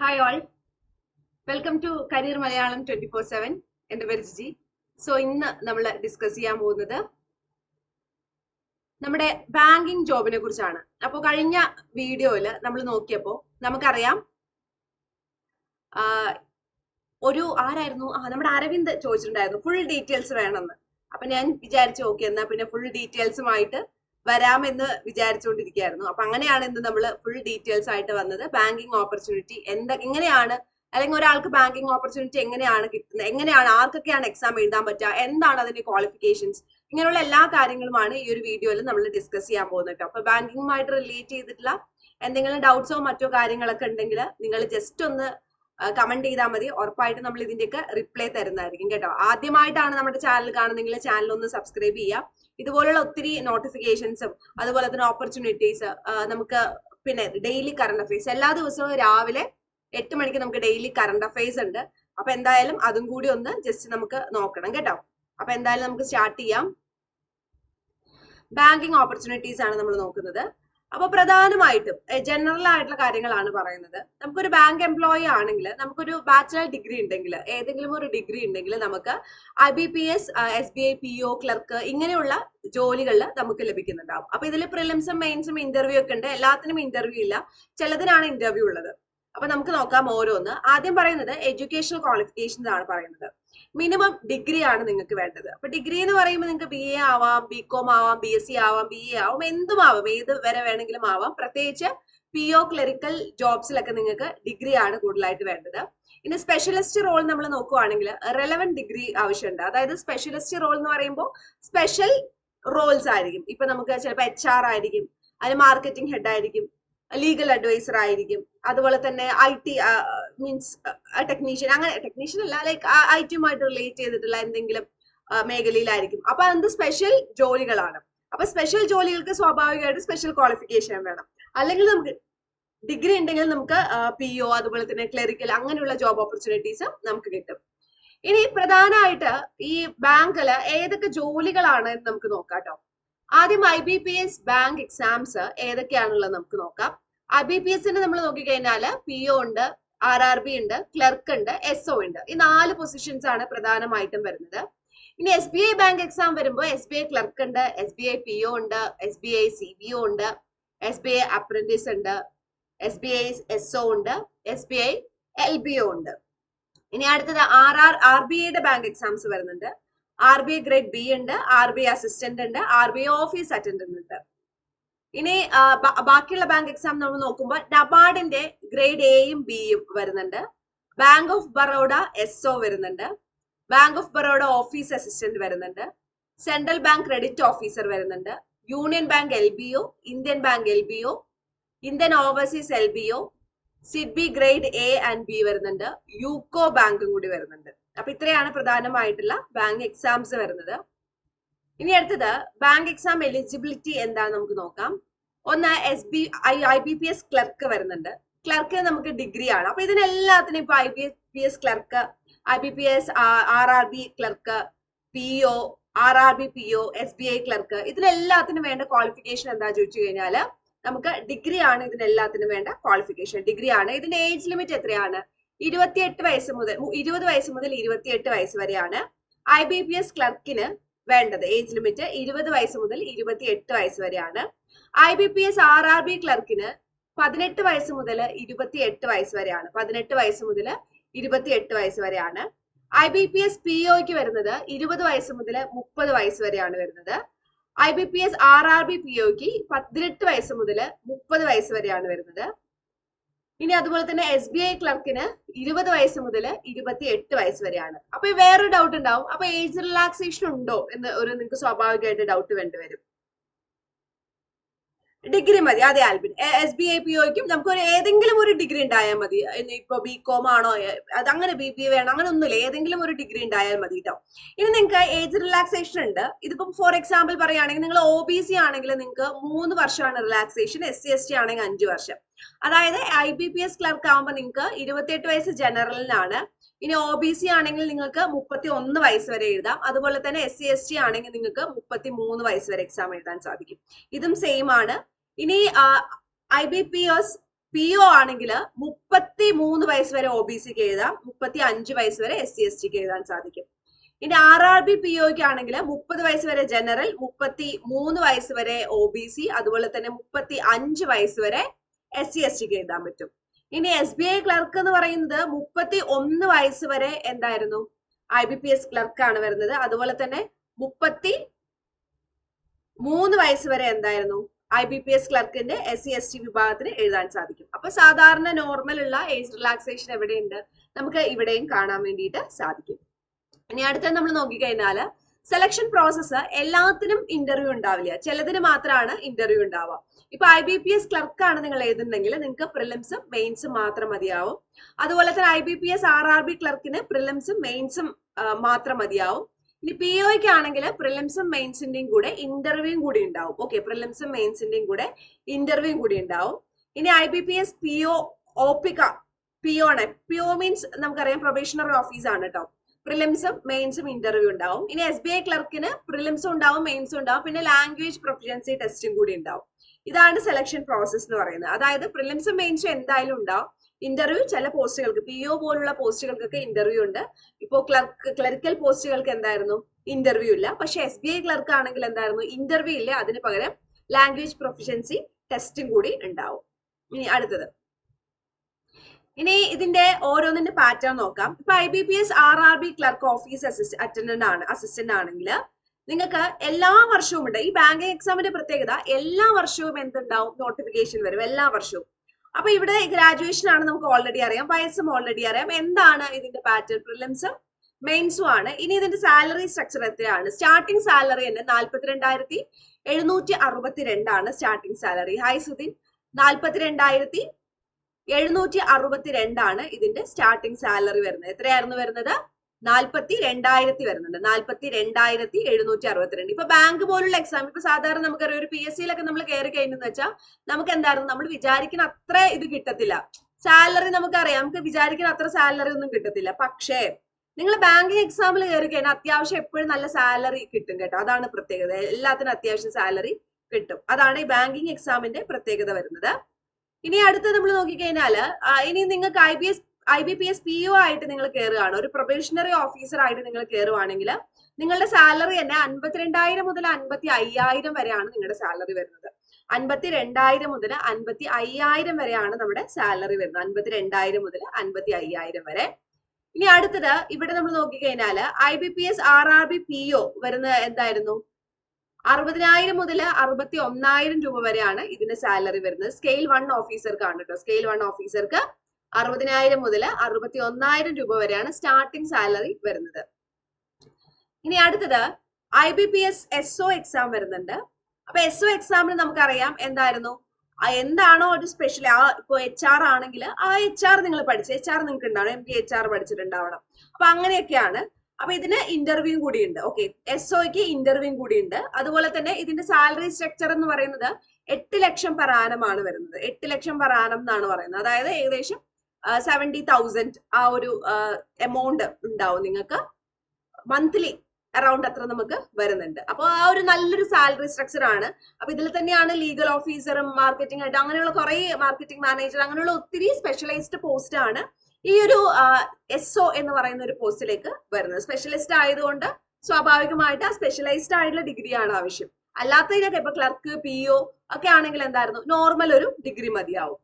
Hi all welcome to Career Malayalam twenty four seven എന്റെ പേര് Jiji. So ഇന്ന് നമ്മൾ ഡിസ്കസ് ചെയ്യാൻ പോകുന്നത് നമ്മുടെ ബാങ്കിങ് ജോബിനെ കുറിച്ചാണ്. അപ്പോൾ കഴിഞ്ഞ വീഡിയോയിൽ നമ്മൾ നോക്കിയപ്പോൾ നമുക്കറിയാം ഒരു ആരായിരുന്നു? ആ നമ്മുടെ അരവിന്ദ് ചോദിച്ചിട്ടുണ്ടായിരുന്നു ഫുൾ ഡീറ്റെയിൽസ് വേണമെന്ന്. അപ്പൊ ഞാൻ വിചാരിച്ചു ഓക്കെ എന്നാ പിന്നെ ഫുൾ ഡീറ്റെയിൽസുമായിട്ട് വരാമെന്ന് വിചാരിച്ചുകൊണ്ടിരിക്കുകയായിരുന്നു അപ്പൊ അങ്ങനെയാണ് ഇന്ന് നമ്മൾ ഫുൾ ഡീറ്റെയിൽസ് ആയിട്ട് വന്നത്. ബാങ്കിങ് ഓപ്പർച്യൂണിറ്റി എന്താ എങ്ങനെയാണ്? അല്ലെങ്കിൽ ഒരാൾക്ക് ബാങ്കിങ് ഓപ്പർച്യൂണിറ്റി എങ്ങനെയാണ് കിട്ടുന്നത് എങ്ങനെയാണ് ആർക്കൊക്കെയാണ് എക്സാം എഴുതാൻ പറ്റുക എന്താണ് അതിന്റെ ക്വാളിഫിക്കേഷൻസ് ഇങ്ങനെയുള്ള എല്ലാ കാര്യങ്ങളുമാണ് ഈ ഒരു വീഡിയോയിൽ നമ്മൾ ഡിസ്കസ് ചെയ്യാൻ പോകുന്നത് അപ്പൊ ബാങ്കിങ്ങുമായിട്ട് റിലേറ്റ് ചെയ്തിട്ടുള്ള എന്തെങ്കിലും ഡൗട്ട്സോ മറ്റോ കാര്യങ്ങളൊക്കെ ഉണ്ടെങ്കിൽ നിങ്ങൾ ജസ്റ്റ് ഒന്ന് കമന്റ് ചെയ്താൽ മതി. ഉറപ്പായിട്ട് നമ്മൾ ഇതിന്റെയൊക്കെ റിപ്ലൈ തരുന്നതായിരിക്കും കേട്ടോ. ആദ്യമായിട്ടാണ് നമ്മുടെ ചാനൽ കാണുന്നെങ്കിൽ ചാനൽ ഒന്ന് സബ്സ്ക്രൈബ് ചെയ്യുക. ഇതുപോലുള്ള ഒത്തിരി നോട്ടിഫിക്കേഷൻസും അതുപോലെ തന്നെ ഓപ്പർച്യൂണിറ്റീസ് നമുക്ക് പിന്നെ ഡെയിലി കറണ്ട് അഫയേഴ്സ് എല്ലാ ദിവസവും രാവിലെ എട്ട് മണിക്ക് നമുക്ക് ഡെയിലി കറണ്ട് അഫയേഴ്സ് ഉണ്ട്. അപ്പൊ എന്തായാലും അതും കൂടി ഒന്ന് ജസ്റ്റ് നമുക്ക് നോക്കണം കേട്ടോ. അപ്പൊ എന്തായാലും നമുക്ക് സ്റ്റാർട്ട് ചെയ്യാം. ബാങ്കിങ് ഓപ്പർച്യൂണിറ്റീസ് ആണ് നമ്മൾ നോക്കുന്നത്. അപ്പൊ പ്രധാനമായിട്ടും ജനറൽ ആയിട്ടുള്ള കാര്യങ്ങളാണ് പറയുന്നത്. നമുക്കൊരു ബാങ്ക് എംപ്ലോയി ആണെങ്കിൽ നമുക്കൊരു ബാച്ചലർ ഡിഗ്രി ഉണ്ടെങ്കിൽ ഏതെങ്കിലും ഒരു ഡിഗ്രി ഉണ്ടെങ്കിൽ നമുക്ക് I B P S S B I P O clerk ഇങ്ങനെയുള്ള ജോലികളിൽ നമുക്ക് ലഭിക്കുന്നുണ്ടാവും. അപ്പൊ ഇതിൽ പ്രിലിംസും മെയിൻസും ഇന്റർവ്യൂ ഒക്കെ ഉണ്ട്. എല്ലാത്തിനും ഇന്റർവ്യൂ ഇല്ല. ചിലതിനാണ് ഇന്റർവ്യൂ ഉള്ളത്. അപ്പൊ നമുക്ക് നോക്കാം ഓരോന്ന്. ആദ്യം പറയുന്നത് എഡ്യൂക്കേഷണൽ ക്വാളിഫിക്കേഷൻ ആണ് പറയുന്നത്. മിനിമം ഡിഗ്രി ആണ് നിങ്ങൾക്ക് വേണ്ടത്. അപ്പൊ ഡിഗ്രി എന്ന് പറയുമ്പോൾ നിങ്ങൾക്ക് ബി എ ആവാം ബി കോം ആവാം ബി എസ് സി ആവാം ബി എ ആവാം എന്തും ആവാം. ഏത് വരെ വേണമെങ്കിലും ആവാം. പ്രത്യേകിച്ച് പി ഒ ക്ലറിക്കൽ ജോബ്സിലൊക്കെ നിങ്ങൾക്ക് ഡിഗ്രി ആണ് കൂടുതലായിട്ട് വേണ്ടത്. ഇനി സ്പെഷ്യലിസ്റ്റ് റോൾ നമ്മൾ നോക്കുവാണെങ്കിൽ റെലവന്റ് ഡിഗ്രി ആവശ്യമുണ്ട്. അതായത് സ്പെഷ്യലിസ്റ്റ് റോൾ എന്ന് പറയുമ്പോൾ സ്പെഷ്യൽ റോൾസ് ആയിരിക്കും. ഇപ്പൊ നമുക്ക് ചിലപ്പോൾ എച്ച് ആർ ആയിരിക്കും അതിന് മാർക്കറ്റിംഗ് ഹെഡ് ആയിരിക്കും ലീഗൽ അഡ്വൈസർ ആയിരിക്കും. അതുപോലെ തന്നെ ഐ ടി മീൻസ് ടെക്നീഷ്യൻ അങ്ങനെ ടെക്നീഷ്യൻ അല്ല ലൈക്ക് ഐ ടിയുമായിട്ട് റിലേറ്റ് ചെയ്തിട്ടുള്ള എന്തെങ്കിലും മേഖലയിലായിരിക്കും. അപ്പൊ അത് സ്പെഷ്യൽ ജോലികളാണ്. അപ്പൊ സ്പെഷ്യൽ ജോലികൾക്ക് സ്വാഭാവികമായിട്ട് സ്പെഷ്യൽ ക്വാളിഫിക്കേഷൻ വേണം. അല്ലെങ്കിൽ നമുക്ക് ഡിഗ്രി ഉണ്ടെങ്കിൽ നമുക്ക് പി ഒ അതുപോലെ തന്നെ ക്ലറിക്കൽ അങ്ങനെയുള്ള ജോബ് ഓപ്പർച്യൂണിറ്റീസ് നമുക്ക് കിട്ടും. ഇനി പ്രധാനമായിട്ട് ഈ ബാങ്കിൽ ഏതൊക്കെ ജോലികളാണ് എന്ന് നമുക്ക് നോക്കാം കേട്ടോ ആദ്യം I B P S bank exams ഏതൊക്കെയാണുള്ളത് നമുക്ക് നോക്കാം. ഐ ബി പി എസിന് നമ്മൾ നോക്കിക്കഴിഞ്ഞാൽ പി ഒ ഉണ്ട് ആർ ആർ ബി ഉണ്ട് ക്ലർക്ക് ഉണ്ട് എസ് ഒ ഉണ്ട് ഈ നാല് പൊസിഷൻസ് ആണ് പ്രധാനമായിട്ടും വരുന്നത് ഇനി S B I bank exam വരുമ്പോൾ എസ് ബി ഐ ക്ലർക്ക് ഉണ്ട് S B I P O ഉണ്ട് S B I C B O ഉണ്ട് എസ് ബി ഐ അപ്രന്റീസ് ഉണ്ട് S B I S O ഉണ്ട് S B I L B O ഉണ്ട് ഇനി അടുത്തത് R R R B ഐയുടെ bank exams വരുന്നുണ്ട് R B I grade B ഉണ്ട് R B I assistant ഉണ്ട് R B I office attendant ഉണ്ട് ഇനി ബാക്കിയുള്ള ബാങ്ക് എക്സാം നമ്മൾ നോക്കുമ്പോൾ നബാർഡിന്റെ ഗ്രേഡ് എയും ബിയും വരുന്നുണ്ട്. Bank of Baroda S O വരുന്നുണ്ട്. Bank of Baroda office assistant വരുന്നുണ്ട്. സെൻട്രൽ ബാങ്ക് ക്രെഡിറ്റ് ഓഫീസർ വരുന്നുണ്ട്. Union Bank L B O Indian Bank L B O Indian Overseas L B O SIDBI grade A and B വരുന്നുണ്ട്. UCO ബാങ്കും കൂടി വരുന്നുണ്ട്. അപ്പൊ ഇത്രയാണ് പ്രധാനമായിട്ടുള്ള ബാങ്ക് എക്സാംസ് വരുന്നത്. ഇനി അടുത്തത് ബാങ്ക് എക്സാം എലിജിബിലിറ്റി എന്താന്ന് നമുക്ക് നോക്കാം. ഒന്ന് S B I I B P S clerk വരുന്നുണ്ട്. ക്ലർക്ക് നമുക്ക് ഡിഗ്രി ആണ്. അപ്പൊ ഇതിനെല്ലാത്തിനും ഇപ്പൊ I B P S clerk I B P S R R B clerk P O R R B P O S B I clerk ഇതിനെല്ലാത്തിനും വേണ്ട qualification എന്താ ചോദിച്ചു കഴിഞ്ഞാൽ നമുക്ക് ഡിഗ്രി ആണ് ഇതിനെല്ലാത്തിനും വേണ്ട ക്വാളിഫിക്കേഷൻ ഡിഗ്രി ആണ്. ഇതിന്റെ ഏജ് ലിമിറ്റ് എത്രയാണ്? ഇരുപത്തിയെട്ട് വയസ്സ് മുതൽ ഇരുപത് വയസ്സ് മുതൽ ഇരുപത്തിയെട്ട് വയസ്സ് വരെയാണ്. ഐ ബി പി എസ് ക്ലർക്കിന് വേണ്ടത്. ഏജ് ലിമിറ്റ് ഇരുപത് വയസ്സ് മുതൽ ഇരുപത്തി എട്ട് വയസ്സ് വരെയാണ്. I B P S R R B ക്ലർക്കിന് പതിനെട്ട് വയസ്സ് മുതൽ ഇരുപത്തി എട്ട് വയസ്സ് വരെയാണ്. പതിനെട്ട് വയസ്സ് മുതൽ ഇരുപത്തി എട്ട് വയസ്സ് വരെയാണ്. I B P S P ഒക്ക് വരുന്നത് ഇരുപത് വയസ്സ് മുതൽ മുപ്പത് വയസ്സ് വരെയാണ് വരുന്നത്. I B P S R R B P ഒക്ക് പതിനെട്ട് വയസ്സ് മുതൽ മുപ്പത് വയസ്സ് വരെയാണ് വരുന്നത്. ഇനി അതുപോലെ തന്നെ എസ് ബി ഐ ക്ലർക്കിന് ഇരുപത് വയസ്സ് മുതൽ ഇരുപത്തി എട്ട് വയസ്സ് വരെയാണ്. അപ്പൊ വേറെ വേറൊരു ഡൗട്ട് ഉണ്ടാവും. അപ്പൊ ഏജ് റിലാക്സേഷൻ ഉണ്ടോ എന്ന് ഒരു നിങ്ങൾക്ക് സ്വാഭാവികമായിട്ട് ഡൗട്ട് വേണ്ടിവരും ഡിഗ്രി മതി. അതെ Albin. S B I P ഒക്കും നമുക്ക് ഒരു ഏതെങ്കിലും ഒരു ഡിഗ്രി ഉണ്ടായാൽ മതി. ഇപ്പൊ ബി കോം ആണോ എ, അത് അങ്ങനെ ബി ബി വേണം അങ്ങനെ ഒന്നുമില്ല. ഏതെങ്കിലും ഒരു ഡിഗ്രി ഉണ്ടായാൽ മതി കേട്ടോ ഇനി നിങ്ങൾക്ക് ഏജ് റിലാക്സേഷൻ ഉണ്ട്. ഇതിപ്പം ഫോർ എക്സാമ്പിൾ പറയുകയാണെങ്കിൽ നിങ്ങൾ ഒ ബി സി ആണെങ്കിൽ നിങ്ങൾക്ക് മൂന്ന് വർഷമാണ് relaxation S C S T ആണെങ്കിൽ അഞ്ച് വർഷം. അതായത് I B P S clerk ആകുമ്പോൾ നിങ്ങൾക്ക് ഇരുപത്തിയെട്ട് വയസ്സ് ജനറലിനാണ്. ഇനി ഒ ബി സി ആണെങ്കിൽ നിങ്ങൾക്ക് മുപ്പത്തി ഒന്ന് വയസ്സ് വരെ എഴുതാം. അതുപോലെ തന്നെ എസ് സി എസ് ടി ആണെങ്കിൽ നിങ്ങൾക്ക് മുപ്പത്തി മൂന്ന് വയസ്സ് വരെ എക്സാം എഴുതാൻ സാധിക്കും. ഇതും സെയിം ആണ്. ഇനി I B P S P O ആണെങ്കിൽ മുപ്പത്തി മൂന്ന് വയസ്സ് വരെ ഒ ബി സിക്ക് എഴുതാം. മുപ്പത്തി അഞ്ച് വയസ്സ് വരെ എസ് സി എസ് ടിക്ക് എഴുതാൻ സാധിക്കും. ഇനി ആർ ആർ ബി പി ഒക്ക് ആണെങ്കിൽ മുപ്പത് വയസ്സ് വരെ ജനറൽ മുപ്പത്തി മൂന്ന് വയസ്സ് വരെ ഒ ബി സി അതുപോലെ തന്നെ മുപ്പത്തി അഞ്ച് വയസ്സ് വരെ എസ് സി എസ് ടിക്ക് എഴുതാൻ പറ്റും. ഇനി എസ് ബി ഐ ക്ലർക്ക് എന്ന് പറയുന്നത് മുപ്പത്തി ഒന്ന് വയസ്സ് വരെ എന്തായിരുന്നു? ഐ ബി പി എസ് ക്ലർക്കാണ് വരുന്നത്. അതുപോലെ തന്നെ മുപ്പത്തി മൂന്ന് വയസ്സ് വരെ എന്തായിരുന്നു? ഐ ബി പി എസ് ക്ലർക്കിന്റെ എസ് സി എസ് ടി വിഭാഗത്തിന് എഴുതാൻ സാധിക്കും. അപ്പൊ സാധാരണ നോർമൽ ഉള്ള ഏജ് റിലാക്സേഷൻ എവിടെയുണ്ട്? നമുക്ക് ഇവിടെയും കാണാൻ വേണ്ടിയിട്ട് സാധിക്കും. ഇനി അടുത്ത നമ്മൾ നോക്കിക്കഴിഞ്ഞാൽ സെലക്ഷൻ പ്രോസസ്സ് എല്ലാത്തിനും ഇന്റർവ്യൂ ഉണ്ടാവില്ല. ചിലതിന് മാത്രമാണ് ഇന്റർവ്യൂ ഉണ്ടാവുക. ഇപ്പൊ ഐ ബി പി എസ് ക്ലർക്കാണ് നിങ്ങൾ എഴുതുന്നെങ്കിൽ നിങ്ങൾക്ക് പ്രിലിംസും മെയിൻസും മാത്രം മതിയാവും. അതുപോലെ തന്നെ I B P S R R B ക്ലർക്കിന് പ്രിലിംസും മെയിൻസും മാത്രം മതിയാവും. ഇനി പി ഒക്ക് ആണെങ്കിൽ പ്രിലിംസും മെയിൻസിന്റെയും കൂടെ ഇന്റർവ്യൂയും കൂടി ഉണ്ടാവും. ഓക്കെ പ്രിലിംസും മെയിൻസിന്റെയും കൂടെ ഇന്റർവ്യൂ കൂടി ഉണ്ടാവും. ഇനി I B P S P O ഓപ്പിക P O ആണ് പി ഒ മീൻസ് നമുക്കറിയാം പ്രൊബേഷണറി ഓഫീസ് ആണ് കേട്ടോ പ്രിലിംസും മെയിൻസും ഇന്റർവ്യൂ ഉണ്ടാവും. ഇനി എസ് ബി ഐ ക്ലർക്കിന് പ്രിലിംസും ഉണ്ടാവും മെയിൻസും ഉണ്ടാവും. പിന്നെ ലാംഗ്വേജ് പ്രൊഫിഷ്യൻസി ടെസ്റ്റും കൂടി ഉണ്ടാവും. ഇതാണ് സെലക്ഷൻ പ്രോസസ്സ് എന്ന് പറയുന്നത്. അതായത് പ്രിലിംസും മെയിൻസും എന്തായാലും ഉണ്ടാവും. ഇന്റർവ്യൂ ചില പോസ്റ്റുകൾക്ക് പി ഒ പോലുള്ള പോസ്റ്റുകൾക്കൊക്കെ ഇന്റർവ്യൂ ഉണ്ട്. ഇപ്പോൾ ക്ലർക്ക് ക്ലറിക്കൽ പോസ്റ്റുകൾക്ക് എന്തായിരുന്നു? ഇന്റർവ്യൂ ഇല്ല. പക്ഷെ എസ് ബി ഐ ക്ലർക്ക് ആണെങ്കിൽ എന്തായിരുന്നു? ഇന്റർവ്യൂ ഇല്ല? അതിന് പകരം ലാംഗ്വേജ് പ്രൊഫിഷ്യൻസി ടെസ്റ്റും കൂടി ഉണ്ടാവും. ഇനി അടുത്തത്. ഇനി ഇതിന്റെ ഓരോന്നിന്റെ പാറ്റേൺ നോക്കാം. ഇപ്പൊ I B P S R R B clerk office assist attendant ആണ് അസിസ്റ്റന്റ് ആണെങ്കിൽ നിങ്ങൾക്ക് എല്ലാ വർഷവും ഉണ്ട്. ഈ ബാങ്കിങ് എക്സാമിന്റെ പ്രത്യേകത എല്ലാ വർഷവും എന്തുണ്ടാവും? നോട്ടിഫിക്കേഷൻ വരും എല്ലാ വർഷവും. അപ്പൊ ഇവിടെ ഗ്രാജുവേഷൻ ആണ് നമുക്ക് ഓൾറെഡി അറിയാം. വയസ്സും ഓൾറെഡി അറിയാം. എന്താണ് ഇതിന്റെ പാറ്റേൺ പ്രിലിംസും മെയിൻസും ആണ്. ഇനി ഇതിന്റെ സാലറി സ്ട്രക്ചർ എത്രയാണ്? സ്റ്റാർട്ടിംഗ് സാലറി തന്നെ നാല്പത്തിരണ്ടായിരത്തി എഴുന്നൂറ്റി അറുപത്തിരണ്ടാണ് സ്റ്റാർട്ടിംഗ് സാലറി ഹായ് സുധിൻ. നാല്പത്തിരണ്ടായിരത്തി എഴുന്നൂറ്റി അറുപത്തിരണ്ടാണ് ഇതിന്റെ സ്റ്റാർട്ടിംഗ് സാലറി വരുന്നത്. എത്രയായിരുന്നു വരുന്നത്? നാൽപ്പത്തി രണ്ടായിരത്തി വരുന്നുണ്ട്. നാൽപ്പത്തി രണ്ടായിരത്തി എഴുന്നൂറ്റി അറുപത്തിരണ്ട്. ഇപ്പൊ ബാങ്ക് പോലുള്ള എക്സാം ഇപ്പൊ സാധാരണ നമുക്കറിയാം ഒരു പി എസ് സിയിലൊക്കെ നമ്മൾ കയറി കഴിഞ്ഞെന്ന് വെച്ചാൽ നമുക്ക് എന്തായിരുന്നു നമ്മൾ വിചാരിക്കുന്ന അത്ര ഇത് കിട്ടത്തില്ല. സാലറി നമുക്കറിയാം. നമുക്ക് വിചാരിക്കുന്ന അത്ര സാലറി ഒന്നും കിട്ടത്തില്ല. പക്ഷേ നിങ്ങൾ ബാങ്കിങ് എക്സാമിൽ കയറി കഴിഞ്ഞാൽ അത്യാവശ്യം എപ്പോഴും നല്ല സാലറി കിട്ടും കേട്ടോ. അതാണ് പ്രത്യേകത. എല്ലാത്തിനും അത്യാവശ്യം സാലറി കിട്ടും. അതാണ് ഈ ബാങ്കിങ് എക്സാമിന്റെ പ്രത്യേകത വരുന്നത്. ഇനി അടുത്ത് നമ്മൾ നോക്കിക്കഴിഞ്ഞാൽ ഇനി നിങ്ങൾക്ക് I B S I B P S P O ആയിട്ട് നിങ്ങൾ കയറുകയാണ് ഒരു പ്രൊബേഷണറി ഓഫീസർ ആയിട്ട് നിങ്ങൾ കയറുവാണെങ്കിൽ നിങ്ങളുടെ സാലറി തന്നെ അൻപത്തിരണ്ടായിരം മുതൽ അൻപത്തി അയ്യായിരം വരെയാണ് നിങ്ങളുടെ സാലറി വരുന്നത്. അൻപത്തി രണ്ടായിരം മുതൽ അൻപത്തി അയ്യായിരം വരെയാണ് നമ്മുടെ സാലറി വരുന്നത്. അൻപത്തി രണ്ടായിരം മുതൽ അൻപത്തി അയ്യായിരം വരെ. ഇനി അടുത്തത് ഇവിടെ നമ്മൾ നോക്കിക്കഴിഞ്ഞാൽ I B P S R R B P O വരുന്നത് എന്തായിരുന്നു? അറുപതിനായിരം മുതൽ അറുപത്തി ഒന്നായിരം രൂപ വരെയാണ് ഇതിന്റെ സാലറി വരുന്നത്. സ്കെയിൽ വൺ ഓഫീസർക്കാണ് കേട്ടോ. സ്കെയിൽ വൺ ഓഫീസർക്ക് അറുപതിനായിരം മുതൽ അറുപത്തി ഒന്നായിരം രൂപ വരെയാണ് സ്റ്റാർട്ടിംഗ് സാലറി വരുന്നത്. ഇനി അടുത്തത് I B P S S O exam വരുന്നുണ്ട്. അപ്പൊ എസ് ഒ എക്സാമിന് നമുക്കറിയാം എന്തായിരുന്നു? എന്താണോ ഒരു സ്പെഷ്യൽ ആ ഇപ്പൊ എച്ച് ആർ ആണെങ്കിൽ ആ എച്ച് ആർ നിങ്ങൾ പഠിച്ചു. എച്ച് ആർ നിങ്ങൾക്ക് ഉണ്ടാവണം. എം പി എച്ച് ആർ പഠിച്ചിട്ടുണ്ടാവണം. അപ്പൊ അങ്ങനെയൊക്കെയാണ്. അപ്പൊ ഇതിന് ഇന്റർവ്യൂ കൂടിയുണ്ട്. ഓക്കെ എസ് ഒക്ക് ഇന്റർവ്യൂ കൂടിയുണ്ട്. അതുപോലെ തന്നെ ഇതിന്റെ സാലറി സ്ട്രക്ചർ എന്ന് പറയുന്നത് എട്ട് ലക്ഷം annum വരുന്നത്. എട്ട് ലക്ഷം annum എന്നാണ് പറയുന്നത്. അതായത് ഏകദേശം സെവന്റി തൗസൻഡ് ആ ഒരു എമൗണ്ട് ഉണ്ടാവും നിങ്ങൾക്ക്. മന്ത്ലി അറൌണ്ട് അത്ര നമുക്ക് വരുന്നുണ്ട്. അപ്പോൾ ആ ഒരു നല്ലൊരു സാലറി സ്ട്രക്ചർ ആണ്. അപ്പൊ ഇതിൽ തന്നെയാണ് ലീഗൽ ഓഫീസറും മാർക്കറ്റിംഗ് ആയിട്ട് അങ്ങനെയുള്ള കുറെ മാർക്കറ്റിംഗ് മാനേജർ അങ്ങനെയുള്ള ഒത്തിരി സ്പെഷ്യലൈസ്ഡ് പോസ്റ്റ് ആണ് ഈ ഒരു എസ് ഒ എന്ന് പറയുന്ന ഒരു പോസ്റ്റിലേക്ക് വരുന്നത്. സ്പെഷ്യലിസ്റ്റ് ആയതുകൊണ്ട് സ്വാഭാവികമായിട്ട് ആ സ്പെഷ്യലൈസ്ഡ് ആയിട്ടുള്ള ഡിഗ്രിയാണ് ആവശ്യം. അല്ലാത്തതിനൊക്കെ ഇപ്പൊ ക്ലർക്ക് പി ഒക്കെ ആണെങ്കിൽ എന്തായിരുന്നു? നോർമൽ ഒരു ഡിഗ്രി മതിയാവും.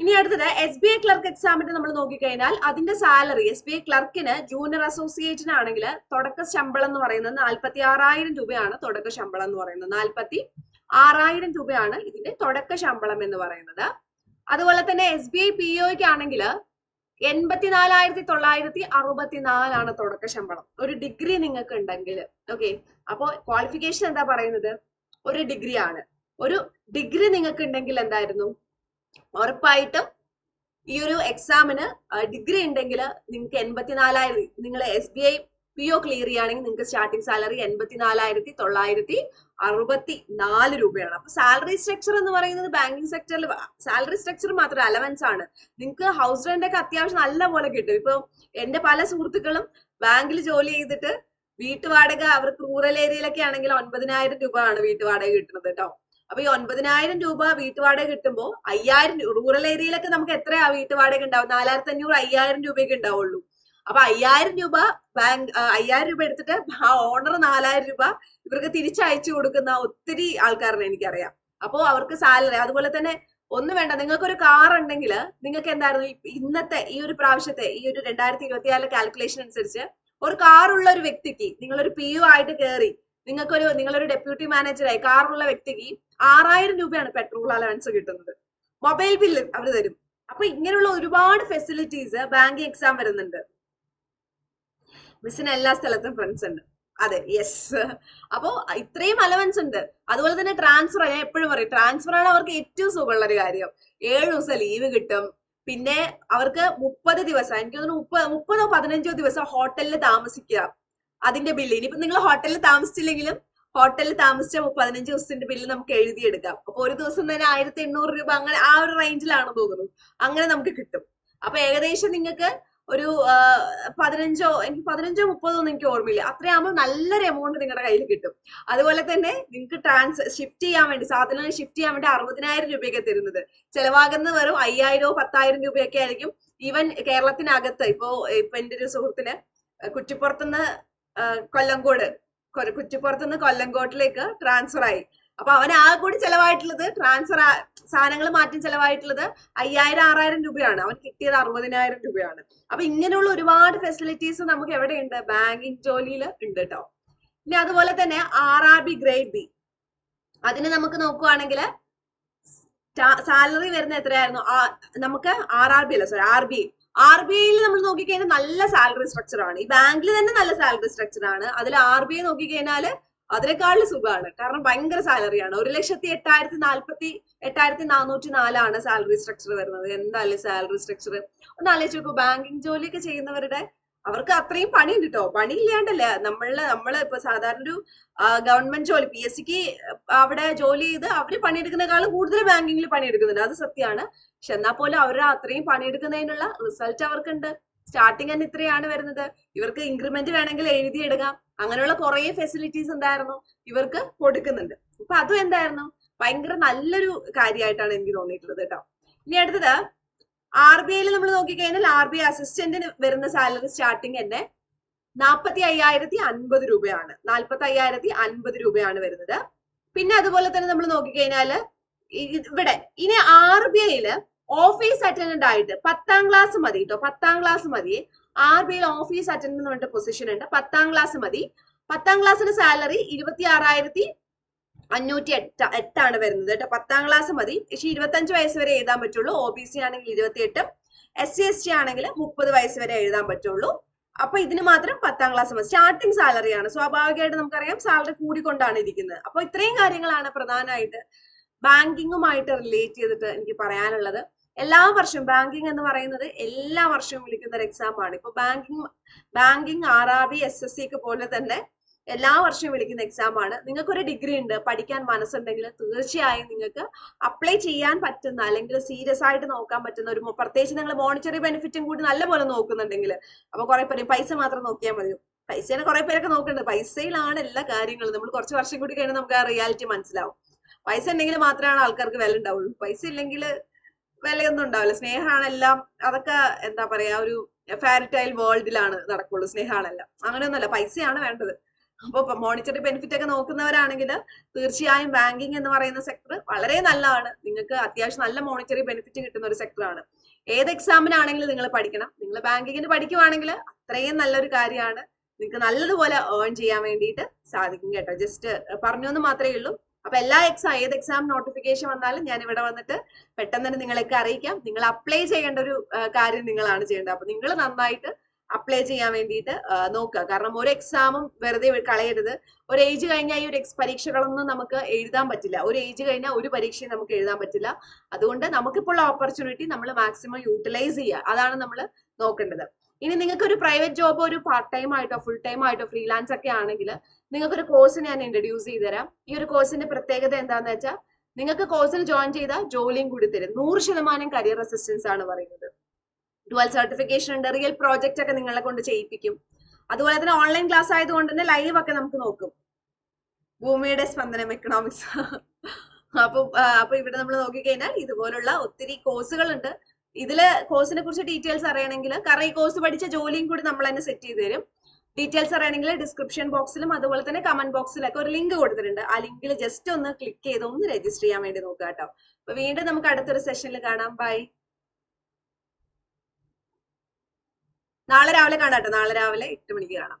ഇനി അടുത്തത് എസ് ബി ഐ ക്ലർക്ക് എക്സാമിന് നമ്മൾ നോക്കിക്കഴിഞ്ഞാൽ അതിന്റെ സാലറി എസ് ബി ഐ ക്ലർക്കിന് ജൂനിയർ അസോസിയേറ്റിന് ആണെങ്കിൽ തുടക്ക ശമ്പളം എന്ന് പറയുന്നത് നാൽപ്പത്തി ആറായിരം രൂപയാണ് തുടക്ക ശമ്പളം എന്ന് പറയുന്നത്. നാൽപ്പത്തി ആറായിരം രൂപയാണ് ഇതിന്റെ തുടക്ക ശമ്പളം എന്ന് പറയുന്നത്. അതുപോലെ തന്നെ എസ് ബി ഐ പി ഒക്ക് ആണെങ്കിൽ എൺപത്തിനാലായിരത്തി തൊള്ളായിരത്തി അറുപത്തിനാലാണ് തുടക്ക ശമ്പളം. ഒരു ഡിഗ്രി നിങ്ങൾക്ക് ഉണ്ടെങ്കിൽ ഓക്കെ അപ്പോ ക്വാളിഫിക്കേഷൻ എന്താ പറയുന്നത്? ഒരു ഡിഗ്രി ആണ്. ഒരു ഡിഗ്രി നിങ്ങൾക്ക് ഉണ്ടെങ്കിൽ എന്തായിരുന്നു? ഉറപ്പായിട്ടും ഈ ഒരു എക്സാമിന് ഡിഗ്രി ഉണ്ടെങ്കിൽ നിങ്ങൾക്ക് എൺപത്തിനാലായിരം നിങ്ങൾ S B I P O clear ചെയ്യുകയാണെങ്കിൽ നിങ്ങൾക്ക് സ്റ്റാർട്ടിംഗ് സാലറി എൺപത്തിനാലായിരത്തി തൊള്ളായിരത്തി അറുപത്തി നാല് രൂപയാണ്. അപ്പൊ സാലറി സ്ട്രക്ചർ എന്ന് പറയുന്നത് ബാങ്കിങ് സെക്ടറിൽ സാലറി സ്ട്രക്ചർ മാത്രം അലവൻസ് ആണ്. നിങ്ങൾക്ക് ഹൗസ് റെന്റ് ഒക്കെ അത്യാവശ്യം നല്ല പോലെ കിട്ടും. ഇപ്പൊ എന്റെ പല സുഹൃത്തുക്കളും ബാങ്കിൽ ജോലി ചെയ്തിട്ട് വീട്ടുവാടക അവർക്ക് റൂറൽ ഏരിയയിലൊക്കെ ആണെങ്കിൽ ഒൻപതിനായിരം രൂപ ആണ് വീട്ടുവാടക കിട്ടുന്നത് കേട്ടോ അപ്പൊ ഈ ഒൻപതിനായിരം രൂപ വീട്ടുവാടക കിട്ടുമ്പോൾ അയ്യായിരം റൂറൽ ഏരിയയിലൊക്കെ നമുക്ക് എത്രയാ വീട്ടുവാടക ഉണ്ടാവും നാലായിരത്തി അഞ്ഞൂറ് അയ്യായിരം രൂപയൊക്കെ ഉണ്ടാവുള്ളൂ. അപ്പൊ അയ്യായിരം രൂപ ബാങ്ക് അയ്യായിരം രൂപ എടുത്തിട്ട് ആ ഓണർ നാലായിരം രൂപ ഇവർക്ക് തിരിച്ചയച്ചു കൊടുക്കുന്ന ഒത്തിരി ആൾക്കാരെ എനിക്കറിയാം. അപ്പോ അവർക്ക് സാലറി അതുപോലെ തന്നെ ഒന്നും വേണ്ട നിങ്ങൾക്ക് ഒരു കാർ ഉണ്ടെങ്കിൽ നിങ്ങൾക്ക് എന്തായിരുന്നു? ഇന്നത്തെ ഈ ഒരു പ്രാവശ്യത്തെ ഈ ഒരു രണ്ടായിരത്തി ഇരുപത്തിയാറിലെ കാൽക്കുലേഷൻ അനുസരിച്ച് ഒരു കാറുള്ള ഒരു വ്യക്തിക്ക് നിങ്ങളൊരു പി യു ആയിട്ട് കയറി നിങ്ങൾക്കൊരു നിങ്ങളൊരു ഡെപ്യൂട്ടി മാനേജറായി കാറുള്ള വ്യക്തിക്ക് ആറായിരം രൂപയാണ് പെട്രോൾ അലവൻസ് കിട്ടുന്നത്. മൊബൈൽ ബില്ല് അവർ തരും. അപ്പൊ ഇങ്ങനെയുള്ള ഒരുപാട് ഫെസിലിറ്റീസ് ബാങ്കിങ് എക്സാം വരുന്നുണ്ട്. മിസ്സിന് എല്ലാ സ്ഥലത്തും ഫ്രണ്ട്സ് ഉണ്ട്. അതെ യെസ് അപ്പോ ഇത്രയും അലവൻസ് ഉണ്ട്. അതുപോലെ തന്നെ ട്രാൻസ്ഫർ ഞാൻ എപ്പോഴും പറയും ട്രാൻസ്ഫർ ആണ് അവർക്ക് ഏറ്റവും സുഖമുള്ള ഒരു കാര്യം. ഏഴ് ദിവസം ലീവ് കിട്ടും. പിന്നെ അവർക്ക് മുപ്പത് ദിവസം എനിക്ക് തോന്നുന്നു മുപ്പത് മുപ്പതോ പതിനഞ്ചോ ദിവസം ഹോട്ടലിൽ താമസിക്കുക. അതിന്റെ ബില്ല്. ഇനിയിപ്പോ നിങ്ങൾ ഹോട്ടലിൽ താമസിച്ചില്ലെങ്കിലും ഹോട്ടലിൽ താമസിച്ച പതിനഞ്ച് ദിവസത്തിന്റെ ബില്ല് നമുക്ക് എഴുതിയെടുക്കാം. അപ്പൊ ഒരു ദിവസം തന്നെ ആയിരത്തി എണ്ണൂറ് രൂപ അങ്ങനെ ആ ഒരു റേഞ്ചിലാണ് തോന്നുന്നു അങ്ങനെ നമുക്ക് കിട്ടും. അപ്പൊ ഏകദേശം നിങ്ങൾക്ക് ഒരു പതിനഞ്ചോ എനിക്ക് പതിനഞ്ചോ മുപ്പതോ ഒന്നും എനിക്ക് ഓർമ്മയില്ല. അത്രയാകുമ്പോൾ നല്ലൊരു എമൗണ്ട് നിങ്ങളുടെ കയ്യിൽ കിട്ടും. അതുപോലെ തന്നെ നിങ്ങൾക്ക് ട്രാൻസ് ഷിഫ്റ്റ് ചെയ്യാൻ വേണ്ടി സാധനങ്ങൾ ഷിഫ്റ്റ് ചെയ്യാൻ വേണ്ടി അറുപതിനായിരം രൂപയൊക്കെ തരുന്നത്. ചിലവാകുന്നത് വെറും അയ്യായിരോ പത്തായിരം രൂപയൊക്കെ ആയിരിക്കും. ഈവൻ കേരളത്തിനകത്ത് ഇപ്പോ ഇപ്പൊ എന്റെ ഒരു സുഹൃത്തിന് കുറ്റിപ്പുറത്തുനിന്ന് ആ, കൊല്ലങ്കോട് കൊ- കുറ്റിപ്പുറത്തുനിന്ന് കൊല്ലംകോട്ടിലേക്ക് ട്രാൻസ്ഫർ ആയി. അപ്പൊ അവൻ ആ കൂടി ചെലവായിട്ടുള്ളത് ട്രാൻസ്ഫർ സാധനങ്ങൾ മാറ്റി ചെലവായിട്ടുള്ളത് അയ്യായിരം ആറായിരം രൂപയാണ്. അവൻ കിട്ടിയത് അറുപതിനായിരം രൂപയാണ്. അപ്പൊ ഇങ്ങനെയുള്ള ഒരുപാട് ഫെസിലിറ്റീസ് നമുക്ക് എവിടെയുണ്ട്? ബാങ്കിങ് ജോലിയിൽ ഉണ്ട് കേട്ടോ ഇനി അതുപോലെ തന്നെ R R B grade B അതിന് നമുക്ക് നോക്കുവാണെങ്കിൽ സാലറി വരുന്ന എത്രയായിരുന്നു? നമുക്ക് ആർ ആർ ബി അല്ല? Sorry R B R B ഐയിൽ നമ്മൾ നോക്കിക്കഴിഞ്ഞാൽ നല്ല സാലറി സ്ട്രക്ചർ ആണ്. ഈ ബാങ്കിൽ തന്നെ നല്ല സാലറി സ്ട്രക്ചർ ആണ്. അതിൽ ആർ ബി ഐ നോക്കിക്കഴിഞ്ഞാൽ അതിനേക്കാളും സുഖമാണ്. കാരണം ഭയങ്കര സാലറിയാണ് ഒരു ലക്ഷത്തി എട്ടായിരത്തി നാല്പത്തി എട്ടായിരത്തി നാനൂറ്റി നാലാണ് സാലറി സ്ട്രക്ചർ വരുന്നത്. എന്തായാലും സാലറി സ്ട്രക്ചർ ഒന്ന് ആലോചിച്ച് നോക്കൂ. ബാങ്കിങ് ജോലിയൊക്കെ ചെയ്യുന്നവരുടെ അവർക്ക് അത്രയും പണിയുണ്ട് കേട്ടോ പണി ഇല്ലാണ്ടല്ല നമ്മൾ നമ്മൾ ഇപ്പൊ സാധാരണ ഒരു ഗവൺമെന്റ് ജോലി പി എസ് സിക്ക് അവിടെ ജോലി ചെയ്ത് അവർ പണിയെടുക്കുന്നതിനേക്കാളും കൂടുതൽ ബാങ്കിങ്ങിൽ പണിയെടുക്കുന്നുണ്ട്. അത് സത്യമാണ്. പക്ഷെ എന്നാൽ പോലും അവർ അത്രയും പണിയെടുക്കുന്നതിനുള്ള റിസൾട്ട് അവർക്കുണ്ട്. സ്റ്റാർട്ടിങ് തന്നെ ഇത്രയാണ് വരുന്നത്. ഇവർക്ക് ഇൻക്രിമെന്റ് വേണമെങ്കിൽ എഴുതിയെടുക്കാം. അങ്ങനെയുള്ള കുറെ ഫെസിലിറ്റീസ് എന്തായിരുന്നു ഇവർക്ക് കൊടുക്കുന്നുണ്ട്. അപ്പൊ അതും എന്തായിരുന്നു? ഭയങ്കര നല്ലൊരു കാര്യമായിട്ടാണ് എനിക്ക് തോന്നിയിട്ടുള്ളത് കേട്ടോ. ഇനി അടുത്തത് ആർ ബി ഐയിൽ നമ്മൾ നോക്കിക്കഴിഞ്ഞാൽ ആർ ബി ഐ അസിസ്റ്റന്റിന് വരുന്ന സാലറി സ്റ്റാർട്ടിങ് തന്നെ നാൽപ്പത്തി അയ്യായിരത്തി അൻപത് രൂപയാണ്. നാൽപ്പത്തി അയ്യായിരത്തി അൻപത് രൂപയാണ് വരുന്നത്. പിന്നെ അതുപോലെ തന്നെ നമ്മൾ നോക്കിക്കഴിഞ്ഞാൽ ഇവിടെ ഇനി ആർ ബി ഐയിൽ ഓഫീസ് അറ്റൻഡന്റ് ആയിട്ട് പത്താം ക്ലാസ് മതി കേട്ടോ പത്താം ക്ലാസ് മതി. ആർ ബി ഐയിൽ ഓഫീസ് അറ്റൻഡന്റ് പറഞ്ഞിട്ട് പൊസിഷൻ ഉണ്ട്. പത്താം ക്ലാസ് മതി. പത്താം ക്ലാസ്സിന് സാലറി ഇരുപത്തി ആറായിരത്തി അഞ്ഞൂറ്റി എട്ട് എട്ടാണ് വരുന്നത് കേട്ടോ. പത്താം ക്ലാസ് മതി. പക്ഷെ ഇരുപത്തഞ്ച് വയസ്സ് വരെ എഴുതാൻ പറ്റുള്ളൂ. ഒ ബി സി ആണെങ്കിൽ ഇരുപത്തി എട്ടും എസ് സി എസ് ടി ആണെങ്കിൽ മുപ്പത് വയസ്സ് വരെ എഴുതാൻ പറ്റുള്ളൂ. അപ്പൊ ഇതിന് മാത്രം പത്താം ക്ലാസ് മതി. സ്റ്റാർട്ടിംഗ് സാലറി ആണ്. സ്വാഭാവികമായിട്ട് നമുക്കറിയാം സാലറി കൂടിക്കൊണ്ടാണ് ഇരിക്കുന്നത്. അപ്പൊ ഇത്രയും കാര്യങ്ങളാണ് പ്രധാനമായിട്ട് ബാങ്കിങ്ങുമായിട്ട് റിലേറ്റ് ചെയ്തിട്ട് എനിക്ക് പറയാനുള്ളത്. എല്ലാ വർഷവും ബാങ്കിങ് എന്ന് പറയുന്നത് എല്ലാ വർഷവും വിളിക്കുന്ന ഒരു എക്സാം ആണ്. ഇപ്പൊ banking banking R R B S S സിക്ക് പോലെ തന്നെ എല്ലാ വർഷവും വിളിക്കുന്ന എക്സാം ആണ്. നിങ്ങൾക്ക് ഒരു ഡിഗ്രി ഉണ്ട് പഠിക്കാൻ മനസ്സുണ്ടെങ്കിൽ തീർച്ചയായും നിങ്ങൾക്ക് അപ്ലൈ ചെയ്യാൻ പറ്റുന്ന അല്ലെങ്കിൽ സീരിയസ് ആയിട്ട് നോക്കാൻ പറ്റുന്ന ഒരു പ്രത്യേകിച്ച് നിങ്ങൾ മോണിറ്ററി ബെനിഫിറ്റും കൂടി നല്ലപോലെ നോക്കുന്നുണ്ടെങ്കിൽ അപ്പൊ കുറെ പേര് പൈസ മാത്രം നോക്കിയാൽ മതി. പൈസയാണ് കുറെ പേരൊക്കെ നോക്കുന്നുണ്ട്. പൈസയിലാണ് എല്ലാ കാര്യങ്ങളും. നമ്മൾ കുറച്ച് വർഷം കൂടി കഴിഞ്ഞാൽ നമുക്ക് ആ റിയാലിറ്റി മനസ്സിലാവും. പൈസ ഉണ്ടെങ്കിൽ മാത്രമാണ് ആൾക്കാർക്ക് വില ഉണ്ടാവുള്ളൂ. പൈസ ഇല്ലെങ്കിൽ വിലയൊന്നും ഉണ്ടാവില്ല. സ്നേഹമാണ് എല്ലാം അതൊക്കെ എന്താ പറയാ ഒരു ഫാരിറ്റൈൽ വേൾഡിലാണ് നടക്കുള്ളൂ. സ്നേഹമാണെല്ലാം. അങ്ങനെയൊന്നുമല്ല. പൈസയാണ് വേണ്ടത്. അപ്പൊ മോണിറ്ററി ബെനിഫിറ്റ് ഒക്കെ നോക്കുന്നവരാണെങ്കിൽ തീർച്ചയായും ബാങ്കിങ് എന്ന് പറയുന്ന സെക്ടർ വളരെ നല്ലതാണ്. നിങ്ങൾക്ക് അത്യാവശ്യം നല്ല മോണിറ്ററി ബെനിഫിറ്റ് കിട്ടുന്ന ഒരു സെക്ടറാണ് ഏത് എക്സാമിനാണെങ്കിലും നിങ്ങൾ പഠിക്കണം. നിങ്ങൾ ബാങ്കിങ്ങിന് പഠിക്കുവാണെങ്കിൽ അത്രയും നല്ലൊരു കാര്യമാണ്. നിങ്ങൾക്ക് നല്ലതുപോലെ ഏൺ ചെയ്യാൻ വേണ്ടിയിട്ട് സാധിക്കും കേട്ടോ. ജസ്റ്റ് പറഞ്ഞു എന്ന് മാത്രമേ ഉള്ളൂ. അപ്പൊ എല്ലാ എക്സാം ഏത് എക്സാം നോട്ടിഫിക്കേഷൻ വന്നാലും ഞാൻ ഇവിടെ വന്നിട്ട് പെട്ടെന്ന് തന്നെ നിങ്ങളൊക്കെ അറിയിക്കാം. നിങ്ങൾ അപ്ലൈ ചെയ്യേണ്ട ഒരു കാര്യം നിങ്ങളാണ് ചെയ്യേണ്ടത്. അപ്പൊ നിങ്ങൾ നന്നായിട്ട് അപ്ലൈ ചെയ്യാൻ വേണ്ടിയിട്ട് നോക്കുക. കാരണം ഒരു എക്സാമും വെറുതെ കളയരുത്. ഒരു ഏജ് കഴിഞ്ഞാൽ ഈ ഒരു എക്സ് പരീക്ഷകളൊന്നും നമുക്ക് എഴുതാൻ പറ്റില്ല. ഒരു ഏജ് കഴിഞ്ഞാൽ ഒരു പരീക്ഷയും നമുക്ക് എഴുതാൻ പറ്റില്ല. അതുകൊണ്ട് നമുക്കിപ്പോൾ ഉള്ള ഓപ്പർച്യൂണിറ്റി നമ്മൾ മാക്സിമം യൂട്ടിലൈസ് ചെയ്യുക. അതാണ് നമ്മൾ നോക്കേണ്ടത്. ഇനി നിങ്ങൾക്ക് ഒരു പ്രൈവറ്റ് ജോബ് ഒരു പാർട്ട് ടൈം ആയിട്ടോ ഫുൾ ടൈം ആയിട്ടോ ഫ്രീലാൻസ് ഒക്കെ ആണെങ്കിൽ നിങ്ങൾക്ക് ഒരു കോഴ്സ് ഞാൻ ഇൻട്രൊഡ്യൂസ് ചെയ്ത് തരാം ഈ ഒരു കോഴ്സിന്റെ പ്രത്യേകത എന്താണെന്ന് വെച്ചാൽ നിങ്ങൾക്ക് കോഴ്സിൽ ജോയിൻ ചെയ്താൽ ജോലിയും കൂടി തരും. നൂറ് ശതമാനം കരിയർ അസിസ്റ്റൻസ് ആണ് പറയുന്നത്. ഡുവൽ സർട്ടിഫിക്കേഷൻ ഉണ്ട് റിയൽ പ്രോജക്റ്റ് ഒക്കെ നിങ്ങളെ കൊണ്ട് ചെയ്യിപ്പിക്കും. അതുപോലെ തന്നെ ഓൺലൈൻ ക്ലാസ് ആയതുകൊണ്ട് തന്നെ ലൈവ് ഒക്കെ നമുക്ക് നോക്കും. ഭൂമിയുടെ സ്പന്ദനം എക്കണോമിക്സ് അപ്പൊ അപ്പൊ ഇവിടെ നമ്മൾ നോക്കിക്കഴിഞ്ഞാൽ ഇതുപോലുള്ള ഒത്തിരി കോഴ്സുകൾ ഉണ്ട് ഇതിൽ കോഴ്സിനെ കുറിച്ച് ഡീറ്റെയിൽസ് അറിയണമെങ്കിൽ കാരണം ഈ കോഴ്സ് പഠിച്ച ജോലിയും കൂടി നമ്മൾ തന്നെ സെറ്റ് ചെയ്ത് തരും. ഡീറ്റെയിൽസ് അറിയണമെങ്കിൽ ഡിസ്ക്രിപ്ഷൻ ബോക്സിലും അതുപോലെ തന്നെ കമന്റ് ബോക്സിലൊക്കെ ഒരു ലിങ്ക് കൊടുത്തിട്ടുണ്ട്. ആ ലിങ്കിൽ ജസ്റ്റ് ഒന്ന് ക്ലിക്ക് ചെയ്ത് ഒന്ന് രജിസ്റ്റർ ചെയ്യാൻ വേണ്ടി നോക്കുക കേട്ടോ. അപ്പൊ വീണ്ടും നമുക്ക് അടുത്തൊരു സെഷനിൽ കാണാം. ബൈ നാളെ രാവിലെ കാണാം കേട്ടോ. നാളെ രാവിലെ എട്ട് മണിക്ക് കാണാം.